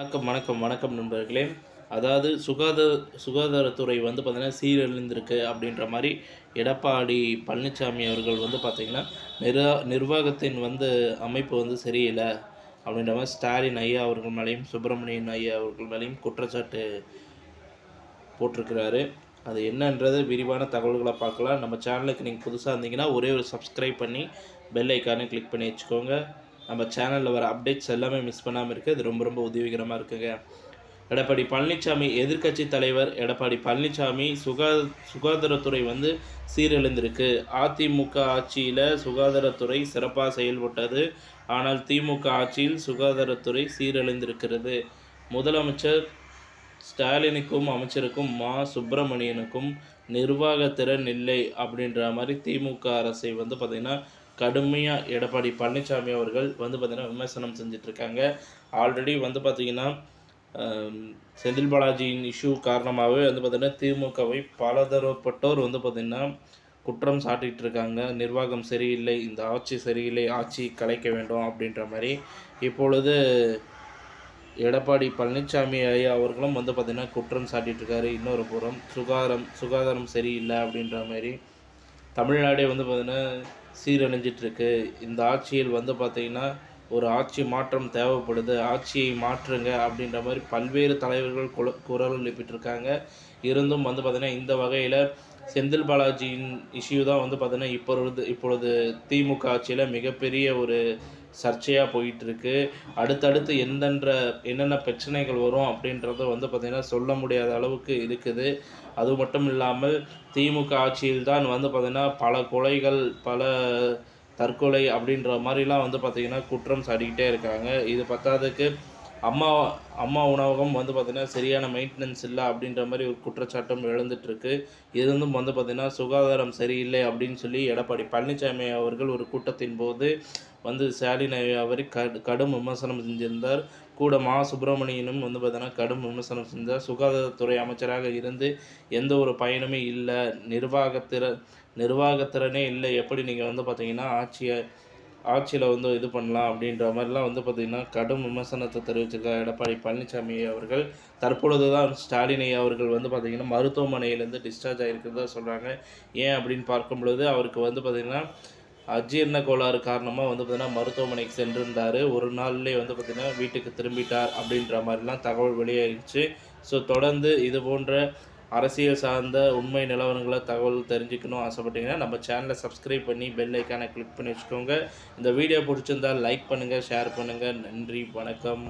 வணக்கம் வணக்கம் வணக்கம் நண்பர்களே. அதாவது சுகாதார சுகாதாரத்துறை வந்து பார்த்திங்கன்னா சீரழிந்திருக்கு அப்படின்ற மாதிரி எடப்பாடி பழனிசாமி அவர்கள் வந்து பார்த்திங்கன்னா நிர்வா நிர்வாகத்தின் வந்து அமைப்பு வந்து சரியில்லை அப்படின்ற மாதிரி ஸ்டாலின் ஐயா அவர்கள் மேலேயும் சுப்பிரமணியன் ஐயா அவர்கள் மேலேயும் குற்றச்சாட்டு போட்டிருக்கிறாரு. அது என்னன்றது விரிவான தகவல்களை பார்க்கலாம். நம்ம சேனலுக்கு நீங்கள் புதுசாக இருந்தீங்கன்னா ஒரே ஒரு சப்ஸ்கிரைப் பண்ணி பெல் ஐக்கானே கிளிக் பண்ணி வச்சுக்கோங்க. நம்ம சேனலில் வர அப்டேட்ஸ் எல்லாமே மிஸ் பண்ணாமல் இருக்குது அது ரொம்ப ரொம்ப உதவிகரமாக இருக்குங்க. எடப்பாடி பழனிசாமி எதிர்க்கட்சி தலைவர் எடப்பாடி பழனிசாமி சுகா சுகாதாரத்துறை வந்து சீரழிந்திருக்கு. அதிமுக ஆட்சியில் சுகாதாரத்துறை சிறப்பாக செயல்பட்டது. ஆனால் திமுக ஆட்சியில் சுகாதாரத்துறை சீரழிந்திருக்கிறது. முதலமைச்சர் ஸ்டாலினுக்கும் அமைச்சருக்கும் மா. சுப்பிரமணியனுக்கும் நிர்வாக திறன் இல்லை அப்படின்ற மாதிரி திமுக அரசை வந்து பார்த்திங்கன்னா கடுமையாக எடப்பாடி பழனிசாமி அவர்கள் வந்து பார்த்திங்கன்னா விமர்சனம் செஞ்சிட்ருக்காங்க. ஆல்ரெடி வந்து பார்த்திங்கன்னா செந்தில் பாலாஜியின் இஷ்யூ காரணமாகவே வந்து பார்த்திங்கன்னா திமுகவை பலதரப்பட்டோர் வந்து பார்த்திங்கன்னா குற்றம் சாட்டிகிட்டு இருக்காங்க நிர்வாகம் சரியில்லை இந்த ஆட்சி சரியில்லை ஆட்சி கலைக்க வேண்டும் அப்படின்ற மாதிரி. இப்பொழுது எடப்பாடி பழனிசாமி ஐயா அவர்களும் வந்து பார்த்திங்கன்னா குற்றம் சாட்டிகிட்ருக்காரு இன்னொரு புறம் சுகாதாரம் சுகாதாரம் சரியில்லை அப்படின்ற மாதிரி. தமிழ்நாடே வந்து பார்த்திங்கன்னா சீரழிஞ்சிட்ருக்கு. இந்த ஆட்சியில் வந்து பார்த்திங்கன்னா ஒரு ஆட்சி மாற்றம் தேவைப்படுது ஆட்சியை மாற்றுங்க அப்படின்ற மாதிரி பல்வேறு தலைவர்கள் குல குரல் எழுப்பிட்டுருக்காங்க. இருந்தும் வந்து பார்த்திங்கன்னா இந்த வகையில் செந்தில் பாலாஜியின் இஷ்யூ தான் வந்து பார்த்திங்கன்னா இப்பொழுது இப்பொழுது திமுக ஆட்சியில் மிகப்பெரிய ஒரு சர்ச்சையாக போயிட்டுருக்கு. அடுத்தடுத்து எந்தெந்த என்னென்ன பிரச்சனைகள் வரும் அப்படின்றத வந்து பார்த்திங்கன்னா சொல்ல முடியாத அளவுக்கு இருக்குது. அது மட்டும் இல்லாமல் திமுக ஆட்சியில் தான் வந்து பார்த்திங்கன்னா பல கொலைகள் பல தற்கொலை அப்படின்ற மாதிரிலாம் வந்து பார்த்திங்கன்னா குற்றம் சாட்டிக்கிட்டே இருக்காங்க. இது பத்தாததுக்கு அம்மா அம்மா உணவகம் வந்து பார்த்திங்கன்னா சரியான மெயின்டெனன்ஸ் இல்லை அப்படின்ற மாதிரி ஒரு குற்றச்சாட்டும் எழுந்துட்டுருக்கு. இருந்தும் வந்து பார்த்திங்கன்னா சுகாதாரம் சரியில்லை அப்படின்னு சொல்லி எடப்பாடி பழனிசாமி அவர்கள் ஒரு கூட்டத்தின் போது வந்து ஸ்டாலின் அவரை கடு கடும் விமர்சனம் செஞ்சிருந்தார். கூட மா. சுப்பிரமணியனும் வந்து பார்த்தீங்கன்னா கடும் விமர்சனம் செஞ்சார். சுகாதாரத்துறை அமைச்சராக இருந்து எந்த ஒரு பயனுமே இல்லை. நிர்வாகத்திற நிர்வாகத்திறனே இல்லை. எப்படி நீங்கள் வந்து பார்த்தீங்கன்னா ஆட்சியை ஆட்சியில் வந்து இது பண்ணலாம் அப்படின்ற மாதிரிலாம் வந்து பார்த்திங்கன்னா கடும் விமர்சனத்தை தெரிவிச்சிருக்கார் எடப்பாடி பழனிசாமி அவர்கள். தற்பொழுது தான் ஸ்டாலினை அவர்கள் வந்து பார்த்திங்கன்னா மருத்துவமனையிலேருந்து டிஸ்சார்ஜ் ஆகிருக்கிறதா சொல்கிறாங்க ஏன் அப்படின்னு பார்க்கும் பொழுது அவருக்கு வந்து பார்த்திங்கன்னா அஜீரண கோளாறு காரணமாக வந்து பார்த்திங்கன்னா மருத்துவமனைக்கு சென்றிருந்தார். ஒரு நாள்லேயே வந்து பார்த்திங்கன்னா வீட்டுக்கு திரும்பிட்டார் அப்படின்ற மாதிரிலாம் தகவல் வெளியாகிடுச்சு ஸோ தொடர்ந்து இது போன்ற அரசியல் சார்ந்த உண்மை நிலவரங்களை தகவல் தெரிஞ்சுக்கணும் ஆசைப்பட்டீங்கன்னா நம்ம சேனலை சப்ஸ்கிரைப் பண்ணி பெல் ஐக்கானை கிளிக் பண்ணி வச்சுக்கோங்க. இந்த வீடியோ பிடிச்சிருந்தால் லைக் பண்ணுங்கள் ஷேர் பண்ணுங்கள் நன்றி வணக்கம்.